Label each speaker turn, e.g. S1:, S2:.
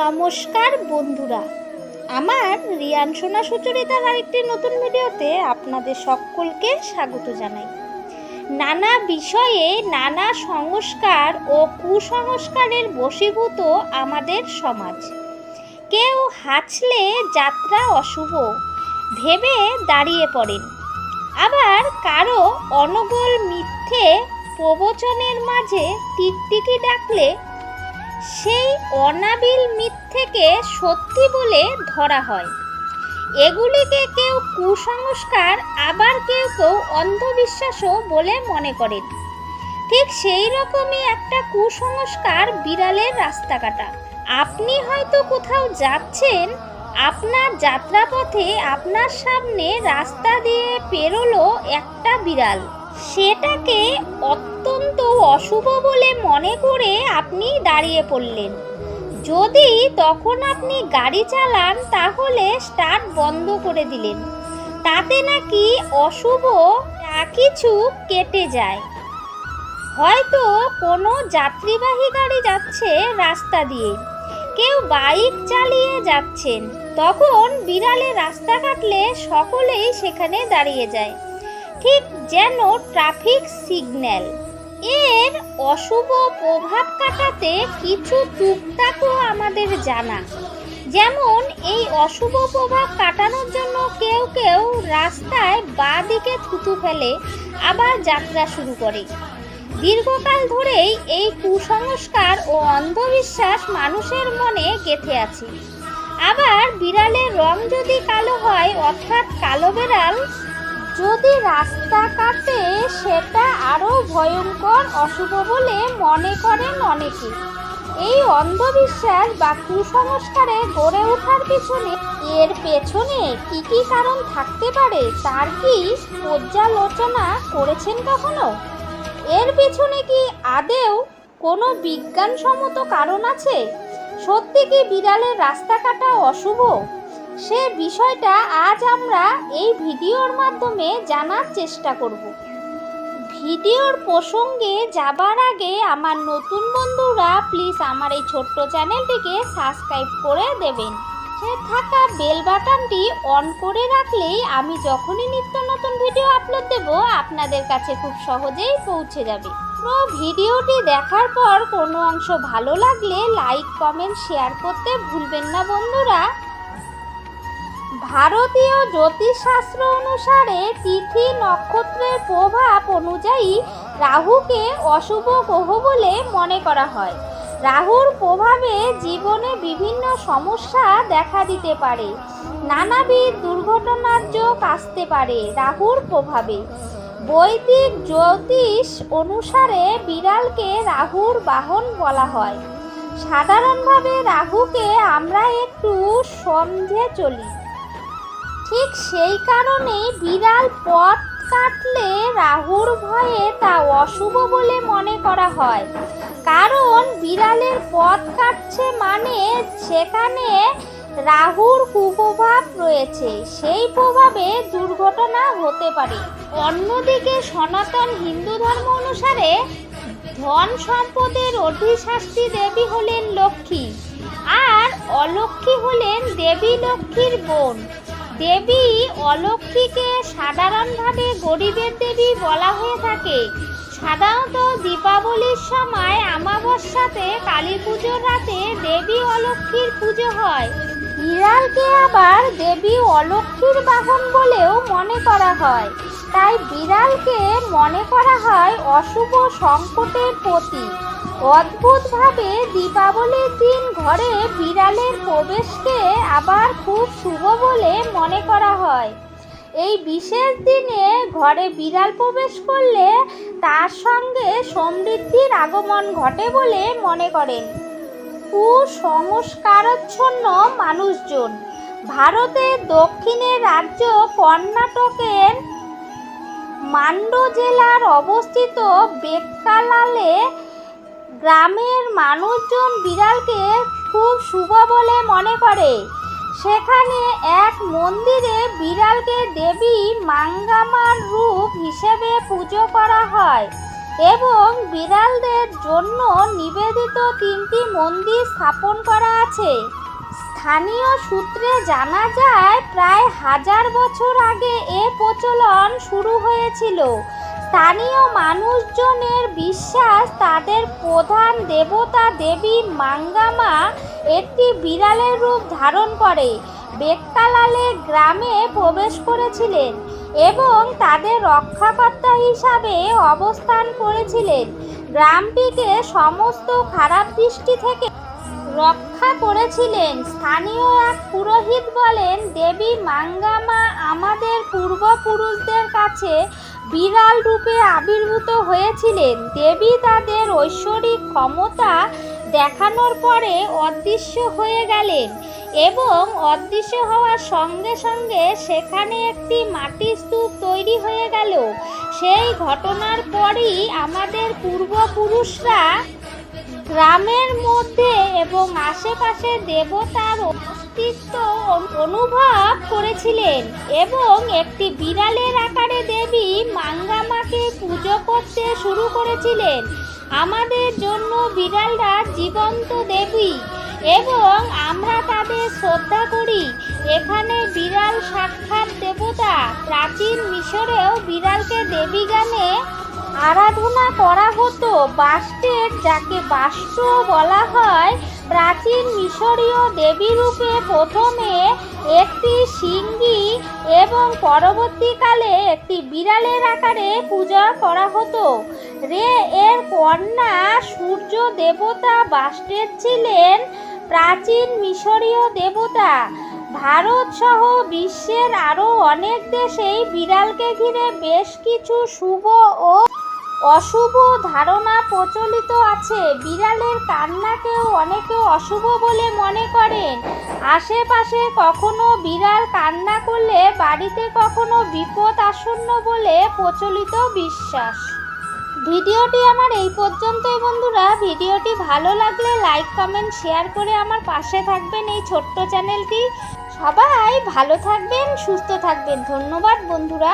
S1: নমস্কার বন্ধুরা। আমার রিয়ান সোনা সুচরিতার আরেকটি নতুন ভিডিওতে আপনাদের সকলকে স্বাগত জানাই। নানা বিষয়ে নানা সংস্কার ও কুসংস্কারের বশীভূত আমাদের সমাজ। কেউ হাঁচলে যাত্রা অশুভ, ভেবে দাঁড়িয়ে পড়েন। আবার কারও অনগল মিথ্যে প্রবচনের মাঝে টিকটিকি ডাকলে সেই অনাবিল মিথ্যেকে সত্যি বলে ধরা হয়। এগুলিকে কেউ কুসংস্কার, আবার কেউ কেউ অন্ধবিশ্বাসও বলে মনে করেন। ঠিক সেই রকমই একটা কুসংস্কার বিড়ালের রাস্তা কাটা আপনি হয়তো কোথাও যাচ্ছেন, আপনার যাত্রাপথে আপনার সামনে রাস্তা দিয়ে পেরোলো একটা বিড়াল। সেটাকে অত্যন্ত অশুভ বলে মনে করে আপনি দাঁড়িয়ে পড়লেন। যদি তখন আপনি গাড়ি চালান, তাহলে স্টার্ট বন্ধ করে দিলেন। তাতে নাকি অশুভ কিছু কেটে যায়। হয়তো কোনো যাত্রীবাহী গাড়ি যাচ্ছে রাস্তা দিয়ে। কেউ বাইক চালিয়ে যাচ্ছেন। তখন বিড়ালে রাস্তা কাটলে সকলেই সেখানে দাঁড়িয়ে যায়। ঠিক যেন ট্রাফিক সিগন্যাল। এর অশুভ প্রভাব কাটাতে কিছু টুকটাকও আমাদের জানা। যেমন, এই অশুভ প্রভাব কাটানোর জন্য কেউ কেউ রাস্তায় বাঁ দিকে থুতু ফেলে আবার যাত্রা শুরু করে। দীর্ঘকাল ধরেই এই কুসংস্কার ও অন্ধবিশ্বাস মানুষের মনে গেঁথে আছে। আবার বিড়ালের রং যদি কালো হয়, অর্থাৎ কালো বিড়াল যদি রাস্তা কাটে, সেটা আরও ভয়ঙ্কর অশুভ বলে মনে করেন অনেকে। এই অন্ধবিশ্বাস বা কুসংস্কারে গড়ে ওঠার পিছনে এর পেছনে কি কি কারণ থাকতে পারে, তার কি পর্যালোচনা করেছেন কখনো? এর পেছনে কি আদেও কোনো বিজ্ঞানসম্মত কারণ আছে? সত্যি কি বিড়ালের রাস্তা কাটা অশুভ? সে বিষয়টা আজ আমরা এই ভিডিওর মাধ্যমে জানার চেষ্টা করব। ভিডিওর প্রসঙ্গে যাবার আগে আমার নতুন বন্ধুরা প্লিজ আমার এই ছোট্ট চ্যানেলটিকে সাবস্ক্রাইব করে দেবেন। সে থাকা বেল বাটনটি অন করে রাখলেই আমি যখনই নিত্য নতুন ভিডিও আপলোড দেব, আপনাদের কাছে খুব সহজেই পৌঁছে যাবে। পুরো ভিডিওটি দেখার পর কোনো অংশ ভালো লাগলে লাইক কমেন্ট শেয়ার করতে ভুলবেন না বন্ধুরা। ভারতীয় জ্যোতিষশাস্ত্র অনুসারে তিথি নক্ষত্রের প্রভাব অনুযায়ী রাহুকে অশুভ গ্রহ বলে মনে করা হয়। রাহুর প্রভাবে জীবনে বিভিন্ন সমস্যা দেখা দিতে পারে। নানাবিধ দুর্ঘটনার যোগ আসতে পারে রাহুর প্রভাবে। বৈদিক জ্যোতিষ অনুসারে বিড়ালকে রাহুর বাহন বলা হয়। সাধারণভাবে রাহুকে আমরা একটু সমঝে চলি। ঠিক সেই কারণে বিড়াল পথ কাটলে রাহুর ভয়ে তা অশুভ বলে মনে করা হয়। কারণ বিড়ালের পথ কাটছে মানে সেখানে রাহুর কুপ্রভাব রয়েছে। সেই প্রভাবে দুর্ঘটনা হতে পারে। অন্যদিকে সনাতন হিন্দু ধর্ম অনুসারে ধন সম্পদের অধিশাস্তি দেবী হলেন লক্ষ্মী। আর অলক্ষ্মী হলেন দেবী লক্ষ্মীর বোন। দেবী অলক্ষ্মীকে সাধারণভাবে গরিবের দেবী বলা হয়ে থাকে। সাধারণত দীপাবলির সময় আমাবস্যাতে কালী পুজোর রাতে দেবী অলক্ষ্মীর পুজো হয়। বিড়ালকে আবার দেবী অলক্ষ্মীর বাহন বলেও মনে করা হয়। তাই বিড়ালকে মনে করা হয় অশুভ সংকটের প্রতীক। অদ্ভুতভাবে দীপাবলির দিন ঘরে বিড়ালের প্রবেশকে আবার খুব শুভ বলে মনে করা হয়। এই বিশেষ দিনে ঘরে বিড়াল প্রবেশ করলে তার সঙ্গে সমৃদ্ধির আগমন ঘটে বলে মনে করেন। কুসংস্কারচ্ছন্ন মানুষজন, ভারতের দক্ষিণের রাজ্য কর্ণাটকের মান্ড জেলার অবস্থিত বেক্কালালে গ্রামের মানুষজন বিড়ালকে খুব শুভ বলে মনে করে। সেখানে এক মন্দিরে বিড়ালকে দেবী মাঙ্গামার রূপ হিসেবে পুজো করা হয় এবং বিড়ালদের জন্য নিবেদিত তিনটি মন্দির স্থাপন করা আছে। স্থানীয় সূত্রে জানা যায়, প্রায় হাজার বছর আগে এ প্রচলন শুরু হয়েছিল। স্থানীয় মানুষজনের বিশ্বাস তাদের প্রধান দেবতা দেবী মাঙ্গামা একটি বিড়ালের রূপ ধারণ করে। বেক্কালালে গ্রামে প্রবেশ করেছিলেন এবং তাদের রক্ষাকর্তা হিসাবে অবস্থান করেছিলেন। গ্রামটিকে সমস্ত খারাপ দৃষ্টি থেকে রক্ষা করেছিলেন। স্থানীয় এক পুরোহিত বলেন, দেবী মাঙ্গামা আমাদের পূর্বপুরুষদের কাছে বিড়াল রূপে আবির্ভূত হয়েছিলেন। দেবী তাদের ঐশ্বরিক ক্ষমতা দেখানোর পরে অদৃশ্য হয়ে গেলেন এবং অদৃশ্য হওয়ার সঙ্গে সঙ্গে সেখানে একটি মাটির স্তূপ তৈরি হয়ে গেল। সেই ঘটনার পরই আমাদের পূর্বপুরুষরা গ্রামের মধ্যে এবং আশেপাশে দেবতার অস্তিত্ব অনুভব করেছিলেন এবং একটি বিড়ালের আকারে দেবী মাঙ্গামাকে পুজো করতে শুরু করেছিলেন। আমাদের জন্য বিড়ালরা জীবন্ত দেবী এবং আমরা তাদের শ্রদ্ধা করি। এখানে বিড়াল সাক্ষাৎ দেবতা প্রাচীন মিশরেও বিড়ালকে দেবী গানে আরাধনা করা হতো। বাস্টের যাকে বাস্ট বলা হয়, প্রাচীন মিশরীয় দেবী রূপে প্রথমে একটি সিঙ্গি এবং পরবর্তীকালে একটি বিড়ালের আকারে পূজা করা হতো। রে এর কন্যা সূর্য দেবতা বাস্টের ছিলেন প্রাচীন মিশরীয় দেবতা। ভারত সহ বিশ্বের আরও অনেক দেশেই বিড়ালকে ঘিরে বেশ কিছু শুভ ও অশুভ ধারণা প্রচলিত আছে। বিড়ালের কান্নাকেও অনেকে অশুভ বলে মনে করেন। আশেপাশে কখনো বিড়াল কান্না করলে, বাড়িতে কখনো বিপদ আসন্ন বলে প্রচলিত বিশ্বাস। ভিডিওটি আমার এই পর্যন্তই বন্ধুরা। ভিডিওটি ভালো লাগলে লাইক, কমেন্ট, শেয়ার করে আমার পাশে থাকবেন এই ছোট্ট চ্যানেলটি। সবাই ভালো থাকবেন, সুস্থ থাকবেন। ধন্যবাদ বন্ধুরা।